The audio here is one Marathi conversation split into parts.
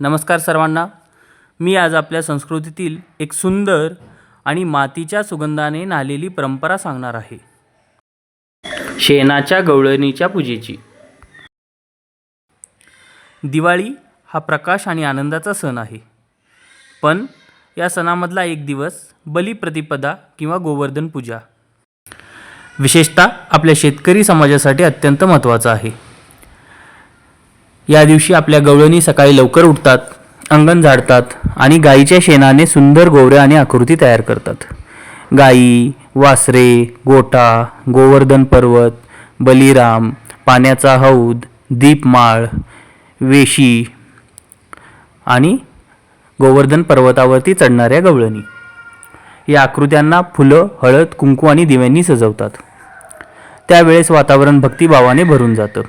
नमस्कार सर्वांना. मी आज आपल्या संस्कृतीतील एक सुंदर आणि मातीच्या सुगंधाने नालेली परंपरा सांगणार आहे. शेणाच्या गवळणीच्या पूजेची. दिवाळी हा प्रकाश आणि आनंदाचा सण आहे. पण या सणामधला एक दिवस बलिप्रतिपदा किंवा गोवर्धन पूजा. विशेषतः आपल्या शेतकरी समाजासाठी अत्यंत महत्त्वाचा आहे. या दिवशी आपल्या गवळणी सकाळी लवकर उठतात अंगण झाडतात आणि गाईच्या शेणाने सुंदर गोवऱ्या आणि आकृती तयार करतात. गाई वासरे गोठा गोवर्धन पर्वत बलिराम पाण्याचा हौद दीपमाळ वेशी आणि गोवर्धन पर्वतावरती चढणाऱ्या गवळणी. या आकृत्यांना फुलं हळद कुंकू आणि दिव्यांनी सजवतात. त्यावेळेस वातावरण भक्तिभावाने भरून जातं.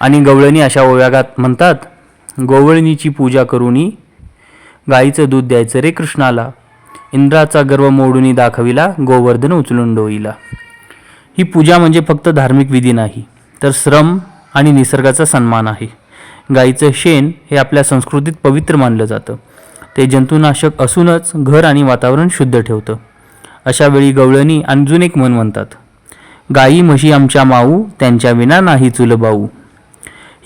आणि गवळणी अशा ओव्यागात म्हणतात गोवळणीची पूजा करूनी गाईचं दूध द्यायचं रे कृष्णाला. इंद्राचा गर्व मोडूनी दाखविला गोवर्धन उचलून डोईला. ही पूजा म्हणजे फक्त धार्मिक विधी नाही तर श्रम आणि निसर्गाचा सन्मान आहे. गाईचं शेण हे आपल्या संस्कृतीत पवित्र मानलं जातं. ते जंतुनाशक असूनच घर आणि वातावरण शुद्ध ठेवतं. अशा वेळी गवळणी अजून एक मन म्हणतात गाई म्हशी आमच्या माऊ त्यांच्या विना नाही चुलबाऊ.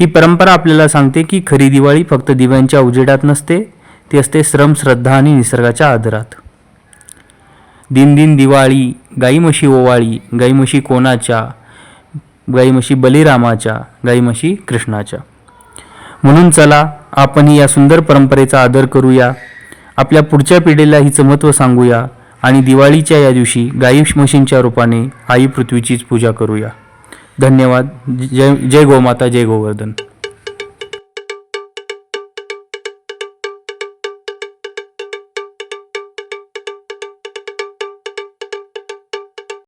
ही परंपरा आपल्याला सांगते की खरी दिवाळी फक्त दिव्यांच्या उजेडात नसते ती असते श्रम श्रद्धा आणि निसर्गाच्या आदरात. दिन दिन दिवाळी गाई म्हशी ओवाळी गाई म्हशी कोणाच्या गाई म्हशी बलिरामाच्या गाई म्हशी कृष्णाच्या. म्हणून चला आपण या सुंदर परंपरेचा आदर करूया आपल्या पुढच्या पिढीला हिचं महत्त्व सांगूया आणि दिवाळीच्या या दिवशी गाई म्हशींच्या रूपाने आई पृथ्वीचीच पूजा करूया. धन्यवाद. जय जय गोमाता जय गोवर्धन